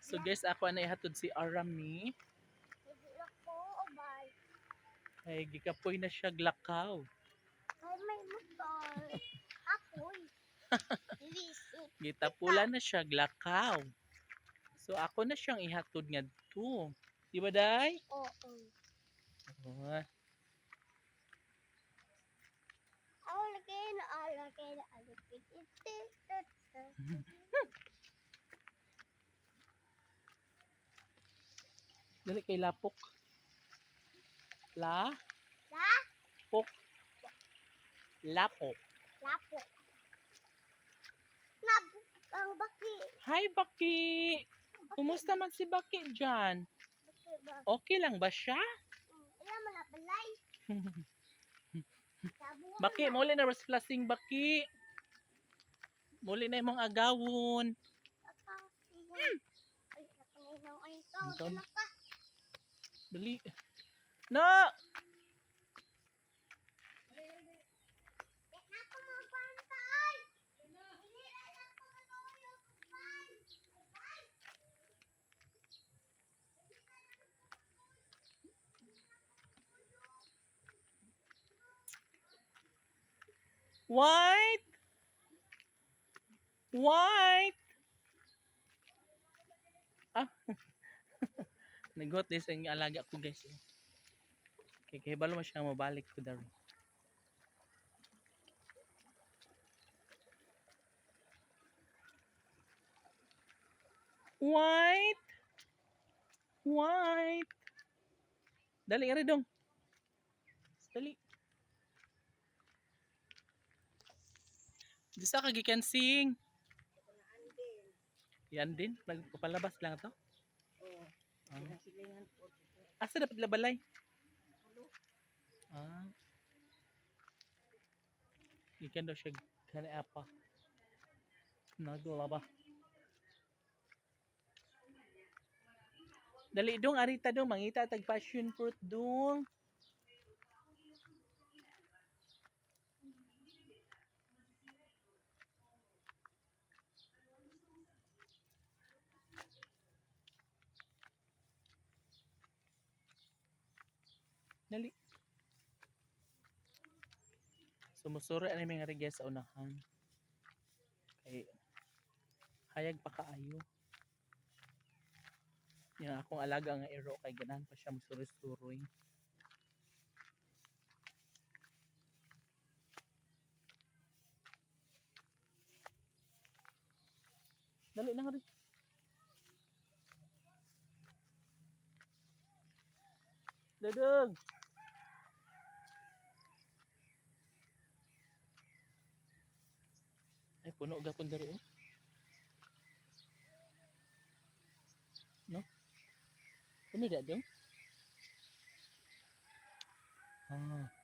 So guys, ako na ihatod si Arami. Ay, gikapoy na siya glakaw. Ay, may motor. Ako'y. Gitapula na siya glakaw. So ako na siyang ihatod nga to. Di ba, Day? Oo. Oh, Ako lagay na alagay na alagay. Ito, ito, ito. Dali kay lapok. La? La? Pok. Lapok. Lapo. Nabuk ang baki. Hi, Baki! Kumusta man si Baki dyan? Okay lang ba siya? Hmm, Ilan mo na balay? Baki, na. muli na ras plasing Baki. Muli na imong agawon. Akang siya. Bye. Bye. White! White! Ah. Nagot sa inyong alaga ko guys. Okay, kaya balo mo siya mabalik ko dari. White! White! Dali, ari dong. Dali. Di sa kagikan sing. Yan din. Nagpapalabas lang to. Ah. Asa dapat labalay? Ah. Ikan daw siya kani apa. Nagula ba? Dali dong arita dong mangita tag passion fruit dong. Dali. Sumusuro ani mga rigya sa unahan. Kay hayag pa kaayo. Yan akong alaga nga ero kay ganahan pa siya musuroy-suroy. Dali na nga rin. Dadog! Ay, puno gapon dari oh. No? Puno da dong? Ah.